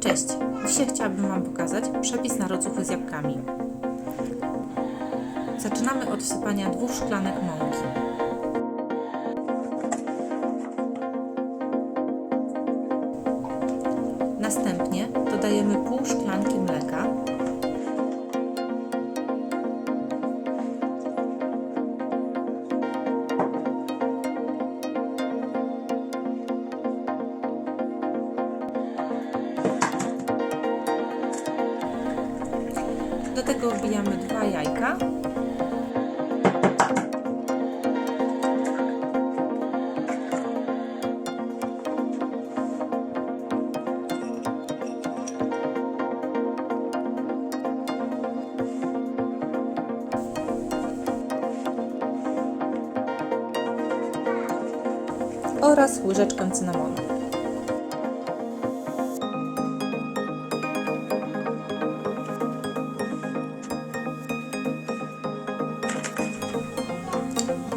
Cześć! Dzisiaj chciałabym Wam pokazać przepis na rocuchy z jabłkami. Zaczynamy od wsypania dwóch szklanek mąki. Następnie dodajemy pół szklanki mleka, tego wbijamy dwa jajka. oraz łyżeczkę cynamonu.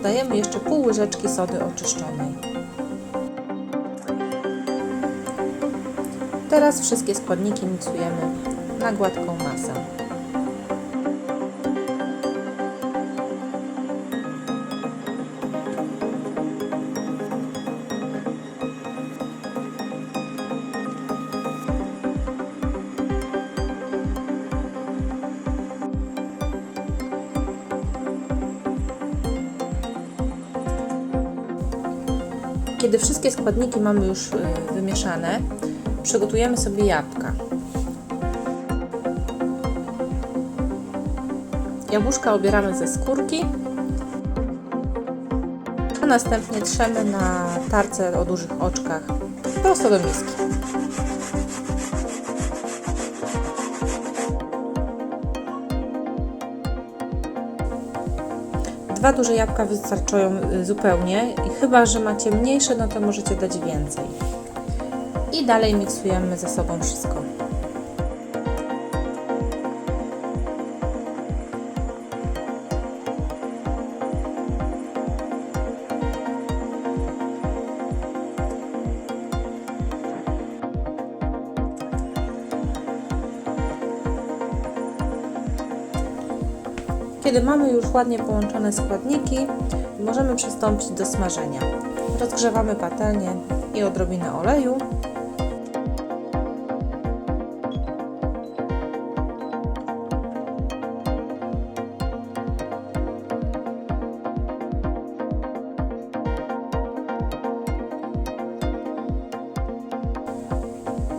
Dodajemy jeszcze pół łyżeczki sody oczyszczonej. Teraz wszystkie składniki miksujemy na gładką masę. Kiedy wszystkie składniki mamy już y, wymieszane, przygotujemy sobie jabłka. Jabłuszka obieramy ze skórki, a następnie trzemy na tarce o dużych oczkach prosto do miski. Dwa duże jabłka wystarczają y, zupełnie i chyba, że macie mniejsze, no to możecie dać więcej. I dalej miksujemy ze sobą wszystko. Kiedy mamy już ładnie połączone składniki, możemy przystąpić do smażenia. Rozgrzewamy patelnię i odrobinę oleju.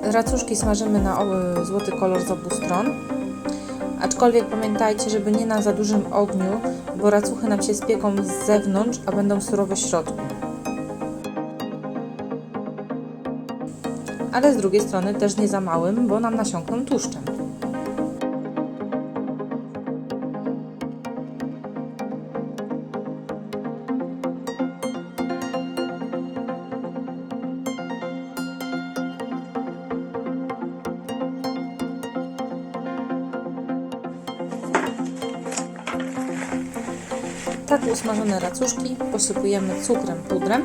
Racuszki smażymy na złoty kolor z obu stron. Aczkolwiek pamiętajcie, żeby nie na za dużym ogniu, bo racuchy nam się spieką z zewnątrz, a będą surowe w środku. Ale z drugiej strony też nie za małym, bo nam nasiąkną tłuszczem. Tak usmażone racuszki posypujemy cukrem, pudrem.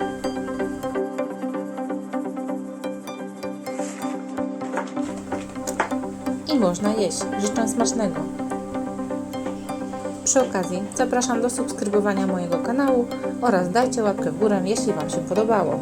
I można jeść. Życzę smacznego. Przy okazji zapraszam do subskrybowania mojego kanału oraz dajcie łapkę w górę, jeśli Wam się podobało.